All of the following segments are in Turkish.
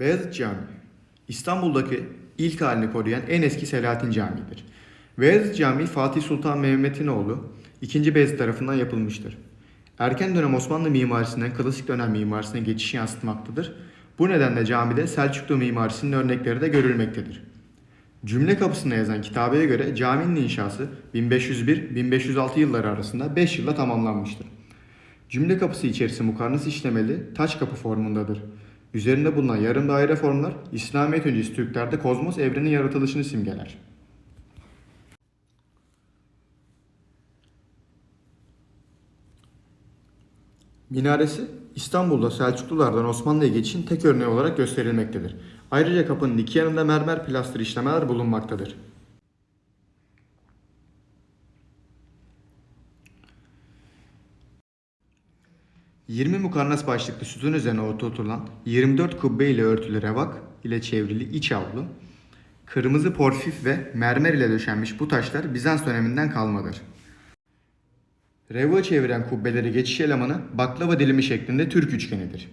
Beyazıt Camii, İstanbul'daki ilk halini koruyan en eski Selahattin Camii'dir. Beyazıt Camii Fatih Sultan Mehmet'in oğlu 2. Beyazıt tarafından yapılmıştır. Erken dönem Osmanlı mimarisinden klasik dönem mimarisine geçiş yansıtmaktadır. Bu nedenle camide Selçuklu mimarisinin örnekleri de görülmektedir. Cümle kapısına yazan kitabeye göre caminin inşası 1501-1506 yılları arasında 5 yılla tamamlanmıştır. Cümle kapısı içerisi mukarnas işlemeli taç kapı formundadır. Üzerinde bulunan yarım daire formlar İslamiyet öncesi Türklerde kozmos evrenin yaratılışını simgeler. Minaresi İstanbul'da Selçuklulardan Osmanlı'ya geçişin tek örneği olarak gösterilmektedir. Ayrıca kapının iki yanında mermer plastır işlemeler bulunmaktadır. ...20 mukarnas başlıklı sütun üzerine oturtulan 24 kubbe ile örtülü revak ile çevrili iç avlu, kırmızı porfif ve mermer ile döşenmiş bu taşlar Bizans döneminden kalmadır. Revağı çeviren kubbeleri geçiş elemanı baklava dilimi şeklinde Türk üçgenidir.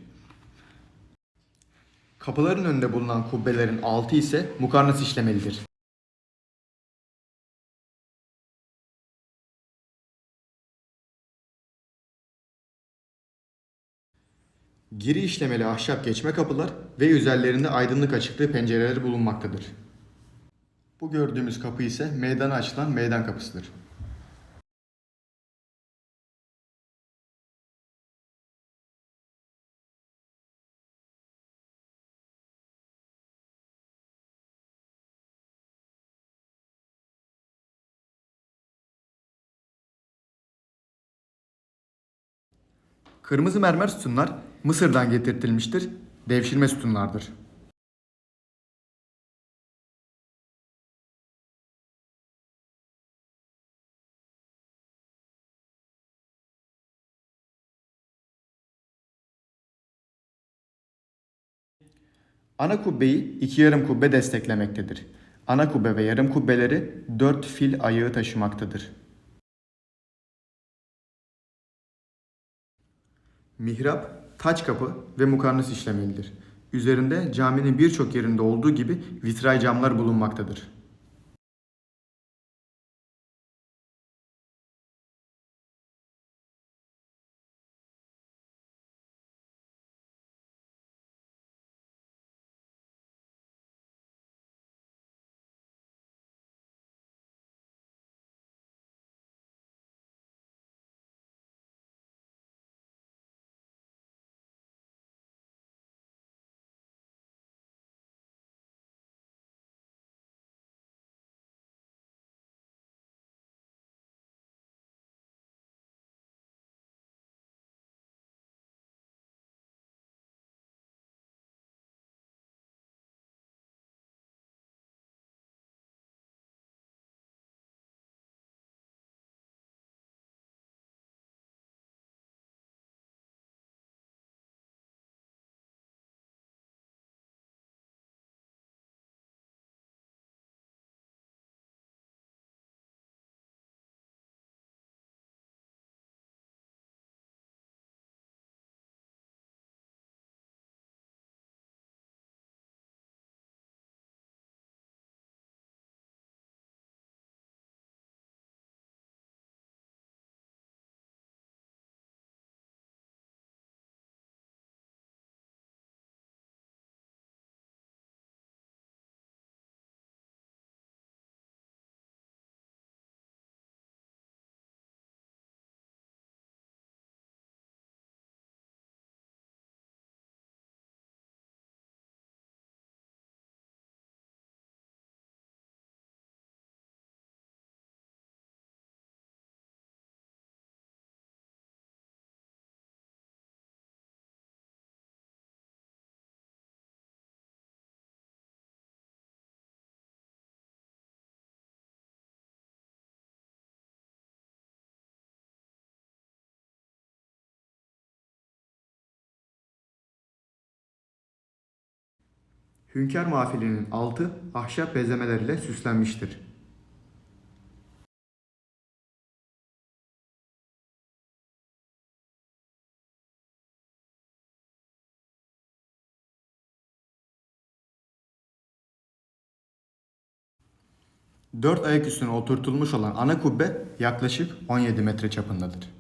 Kapıların önünde bulunan kubbelerin altı ise mukarnas işlemelidir. Giri işlemeli ahşap geçme kapılar ve üzerlerinde aydınlık açıklığı pencereleri bulunmaktadır. Bu gördüğümüz kapı ise meydana açılan meydan kapısıdır. Kırmızı mermer sütunlar Mısır'dan getirtilmiştir. Devşirme sütunlardır. Ana kubbeyi iki yarım kubbe desteklemektedir. Ana kubbe ve yarım kubbeleri dört fil ayağı taşımaktadır. Mihrap, taç kapı ve mukarnas işlemelidir. Üzerinde caminin birçok yerinde olduğu gibi vitray camlar bulunmaktadır. Hünkar mahfilinin altı ahşap bezemeler ile süslenmiştir. Dört ayak üstüne oturtulmuş olan ana kubbe yaklaşık 17 metre çapındadır.